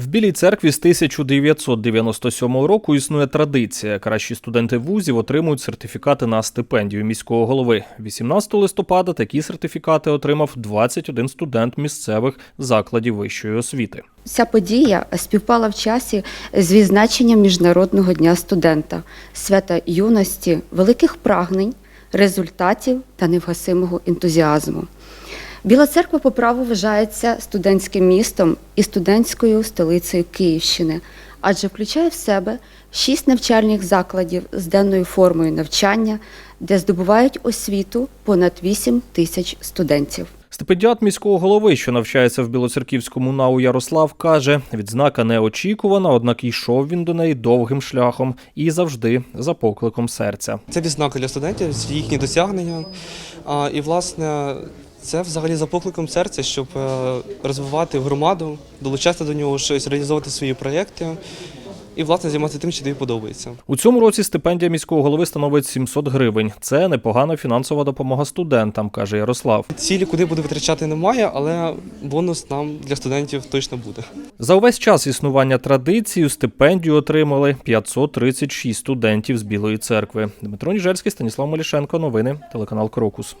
В Білій церкві з 1997 року існує традиція. Кращі студенти вузів отримують сертифікати на стипендію міського голови. 18 листопада такі сертифікати отримав 21 студент місцевих закладів вищої освіти. Ця подія співпала в часі з відзначенням Міжнародного дня студента, свята юності, великих прагнень, результатів та невгасимого ентузіазму. Біла церква по праву вважається студентським містом і студентською столицею Київщини, адже включає в себе шість навчальних закладів з денною формою навчання, де здобувають освіту понад 8 тисяч студентів. Стипендіат міського голови, що навчається в Білоцерківському НАУ Ярослав, каже, відзнака неочікувана, однак йшов він до неї довгим шляхом і завжди за покликом серця. Це відзнака для студентів, їхні досягнення. І, власне, це взагалі за покликом серця, щоб е, розвивати громаду, долучатися до нього, щось реалізовувати свої проєкти і, власне, займатися тим, що тобі подобається. У цьому році стипендія міського голови становить 700 гривень. Це непогана фінансова допомога студентам, каже Ярослав. Цілі, куди буде витрачати, немає, але бонус нам для студентів точно буде. За увесь час існування традиції стипендію отримали 536 студентів з Білої церкви. Дмитро Ніжельський, Станіслав Малішенко. Новини телеканал Крокус.